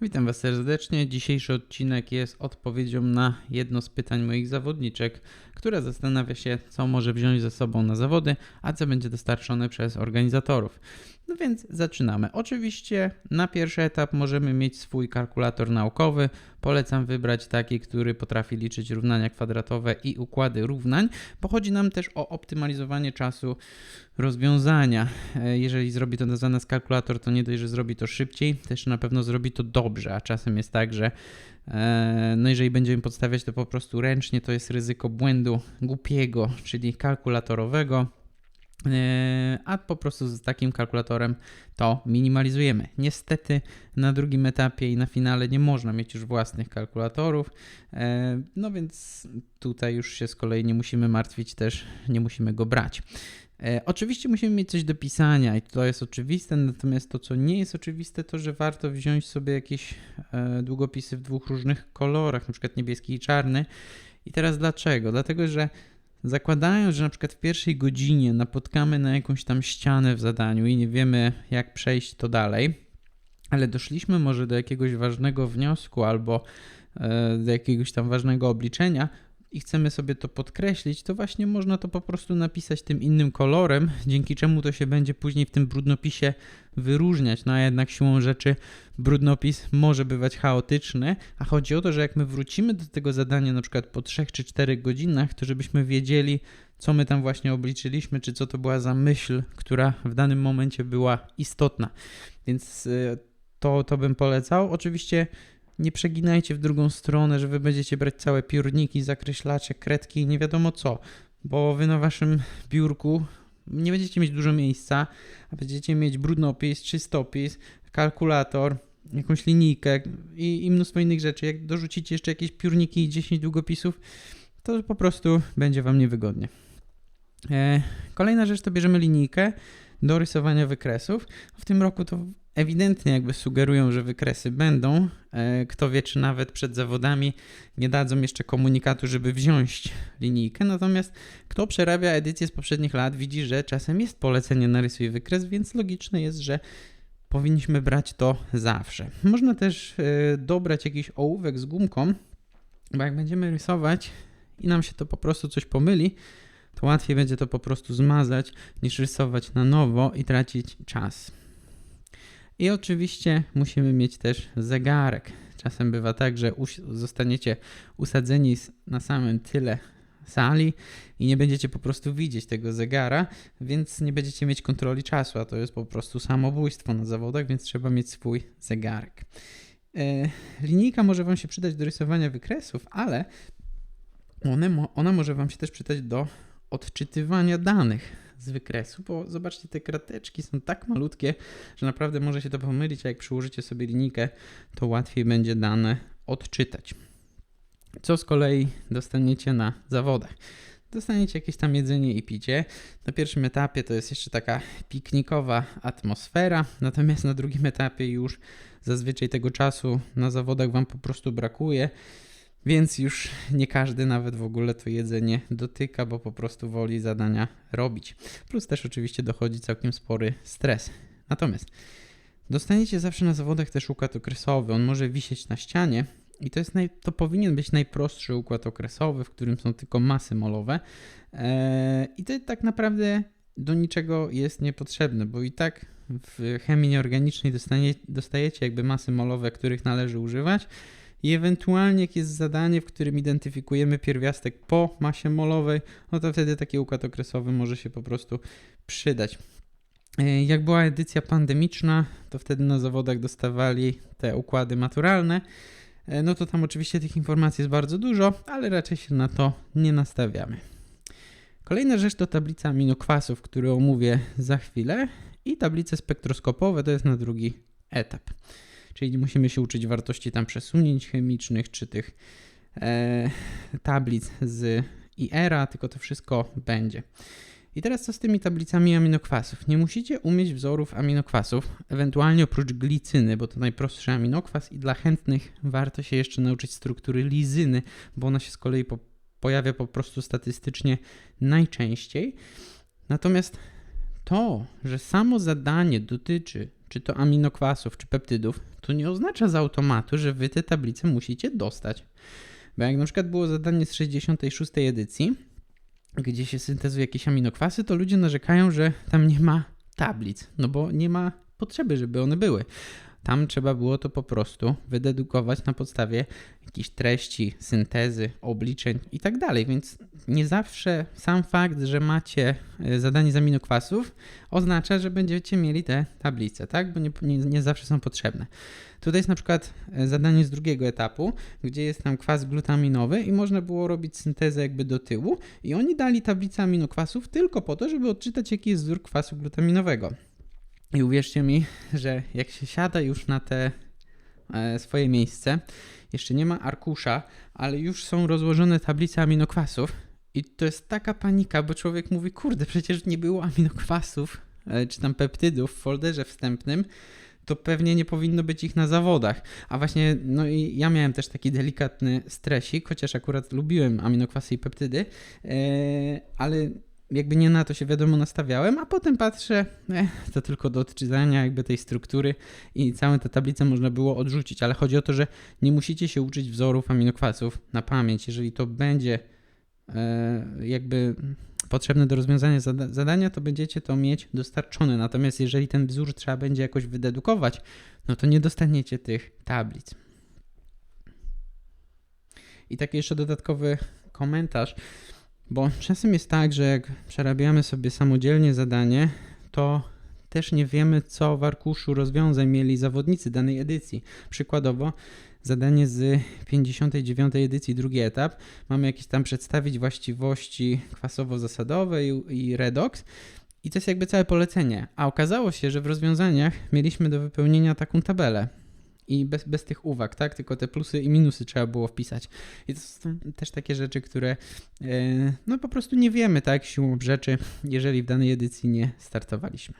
Witam Was serdecznie. Dzisiejszy odcinek jest odpowiedzią na jedno z pytań moich zawodniczek, która zastanawia się, co może wziąć ze sobą na zawody, a co będzie dostarczone przez organizatorów. No więc zaczynamy. Oczywiście na pierwszy etap możemy mieć swój kalkulator naukowy. Polecam wybrać taki, który potrafi liczyć równania kwadratowe i układy równań, bo chodzi nam też o optymalizowanie czasu rozwiązania. E, Jeżeli zrobi to za nas kalkulator, to nie dość, że zrobi to szybciej, też na pewno zrobi to dobrze, a czasem jest tak, że e, no jeżeli będziemy podstawiać to po prostu ręcznie, to jest ryzyko błędu głupiego, czyli kalkulatorowego. E, A po prostu z takim kalkulatorem to minimalizujemy. Niestety na drugim etapie i na finale nie można mieć już własnych kalkulatorów, e, no więc tutaj już się z kolei nie musimy martwić, też nie musimy go brać. E, Oczywiście musimy mieć coś do pisania i to jest oczywiste, natomiast to, co nie jest oczywiste, to że warto wziąć sobie jakieś długopisy w dwóch różnych kolorach, przykład niebieski i czarny. I teraz dlaczego? Dlatego, że zakładając, że na przykład w pierwszej godzinie napotkamy na jakąś tam ścianę w zadaniu i nie wiemy, jak przejść to dalej, ale doszliśmy może do jakiegoś ważnego wniosku albo e, do jakiegoś tam ważnego obliczenia, i chcemy sobie to podkreślić, to właśnie można to po prostu napisać tym innym kolorem, dzięki czemu to się będzie później w tym brudnopisie wyróżniać. No a jednak siłą rzeczy brudnopis może bywać chaotyczny, a chodzi o to, że jak my wrócimy do tego zadania na przykład po 3 czy 4 godzinach, to żebyśmy wiedzieli, co my tam właśnie obliczyliśmy, czy co to była za myśl, która w danym momencie była istotna. Więc y, to, to bym polecał. Oczywiście nie przeginajcie w drugą stronę, że wy będziecie brać całe piórniki, zakreślacze, kredki i nie wiadomo co, bo wy na waszym biurku nie będziecie mieć dużo miejsca, a będziecie mieć brudnopis, czystopis, kalkulator, jakąś linijkę i, i mnóstwo innych rzeczy. Jak dorzucicie jeszcze jakieś piórniki i 10 długopisów, to po prostu będzie wam niewygodnie. E, kolejna rzecz to bierzemy linijkę do rysowania wykresów. W tym roku to ewidentnie jakby sugerują, że wykresy będą. E, Kto wie, czy nawet przed zawodami nie dadzą jeszcze komunikatu, żeby wziąć linijkę. Natomiast kto przerabia edycję z poprzednich lat, widzi, że czasem jest polecenie na rysuj wykres, więc logiczne jest, że powinniśmy brać to zawsze. Można też e, dobrać jakiś ołówek z gumką, bo jak będziemy rysować i nam się to po prostu coś pomyli, to łatwiej będzie to po prostu zmazać, niż rysować na nowo i tracić czas. I oczywiście musimy mieć też zegarek. Czasem bywa tak, że zostaniecie usadzeni na samym tyle sali i nie będziecie po prostu widzieć tego zegara, więc nie będziecie mieć kontroli czasu, a to jest po prostu samobójstwo na zawodach, więc trzeba mieć swój zegarek. E, linijka może Wam się przydać do rysowania wykresów, ale ona może Wam się też przydać do odczytywania danych z wykresu, bo zobaczcie, te krateczki są tak malutkie, że naprawdę może się to pomylić, a jak przyłożycie sobie linijkę, to łatwiej będzie dane odczytać. Co z kolei dostaniecie na zawodach? Dostaniecie jakieś tam jedzenie i picie. Na pierwszym etapie to jest jeszcze taka piknikowa atmosfera, natomiast na drugim etapie już zazwyczaj tego czasu na zawodach Wam po prostu brakuje. Więc już nie każdy nawet w ogóle to jedzenie dotyka, bo po prostu woli zadania robić. Plus też oczywiście dochodzi całkiem spory stres. Natomiast dostaniecie zawsze na zawodach też układ okresowy. On może wisieć na ścianie i to, jest naj, to powinien być najprostszy układ okresowy, w którym są tylko masy molowe. Eee, I to tak naprawdę do niczego jest niepotrzebne, bo i tak w chemii nieorganicznej dostanie, dostajecie jakby masy molowe, których należy używać i ewentualnie jak jest zadanie, w którym identyfikujemy pierwiastek po masie molowej, no to wtedy taki układ okresowy może się po prostu przydać. E, Jak była edycja pandemiczna, to wtedy na zawodach dostawali te układy maturalne. E, No to tam oczywiście tych informacji jest bardzo dużo, ale raczej się na to nie nastawiamy. Kolejna rzecz to tablica aminokwasów, które omówię za chwilę i tablice spektroskopowe to jest na drugi etap czyli musimy się uczyć wartości tam przesunięć chemicznych czy tych e, tablic z IR-a, tylko to wszystko będzie. I teraz co z tymi tablicami aminokwasów? Nie musicie umieć wzorów aminokwasów, ewentualnie oprócz glicyny, bo to najprostszy aminokwas i dla chętnych warto się jeszcze nauczyć struktury lizyny, bo ona się z kolei po, pojawia po prostu statystycznie najczęściej. Natomiast to, że samo zadanie dotyczy czy to aminokwasów, czy peptydów, to nie oznacza z automatu, że wy te tablice musicie dostać. Bo jak na przykład było zadanie z 66 edycji, gdzie się syntezuje jakieś aminokwasy, to ludzie narzekają, że tam nie ma tablic, no bo nie ma potrzeby, żeby one były. Tam trzeba było to po prostu wydedukować na podstawie jakichś treści, syntezy, obliczeń i tak dalej. Więc nie zawsze sam fakt, że macie e, zadanie z aminokwasów, oznacza, że będziecie mieli te tablice, tak? Bo nie, nie, nie zawsze są potrzebne. Tutaj jest na przykład e, zadanie z drugiego etapu, gdzie jest tam kwas glutaminowy i można było robić syntezę jakby do tyłu i oni dali tablicę aminokwasów tylko po to, żeby odczytać jaki jest wzór kwasu glutaminowego. I uwierzcie mi, że jak się siada już na te e, swoje miejsce, jeszcze nie ma arkusza, ale już są rozłożone tablice aminokwasów i to jest taka panika, bo człowiek mówi, kurde, przecież nie było aminokwasów e, czy tam peptydów w folderze wstępnym, to pewnie nie powinno być ich na zawodach. A właśnie, no i ja miałem też taki delikatny stresik, chociaż akurat lubiłem aminokwasy i peptydy, e, ale jakby nie na to się wiadomo nastawiałem, a potem patrzę, eh, to tylko do odczytania jakby tej struktury i całe te tablice można było odrzucić, ale chodzi o to, że nie musicie się uczyć wzorów aminokwasów na pamięć, jeżeli to będzie e, jakby potrzebne do rozwiązania zada zadania, to będziecie to mieć dostarczone. Natomiast jeżeli ten wzór trzeba będzie jakoś wydedukować, no to nie dostaniecie tych tablic. I taki jeszcze dodatkowy komentarz. Bo czasem jest tak, że jak przerabiamy sobie samodzielnie zadanie, to też nie wiemy, co w arkuszu rozwiązań mieli zawodnicy danej edycji. Przykładowo, zadanie z 59 edycji, drugi etap. Mamy jakieś tam przedstawić właściwości kwasowo-zasadowe i, i redox. I to jest jakby całe polecenie. A okazało się, że w rozwiązaniach mieliśmy do wypełnienia taką tabelę i bez, bez tych uwag, tak? Tylko te plusy i minusy trzeba było wpisać. I to są też takie rzeczy, które e, no po prostu nie wiemy, tak? Siłą rzeczy, jeżeli w danej edycji nie startowaliśmy.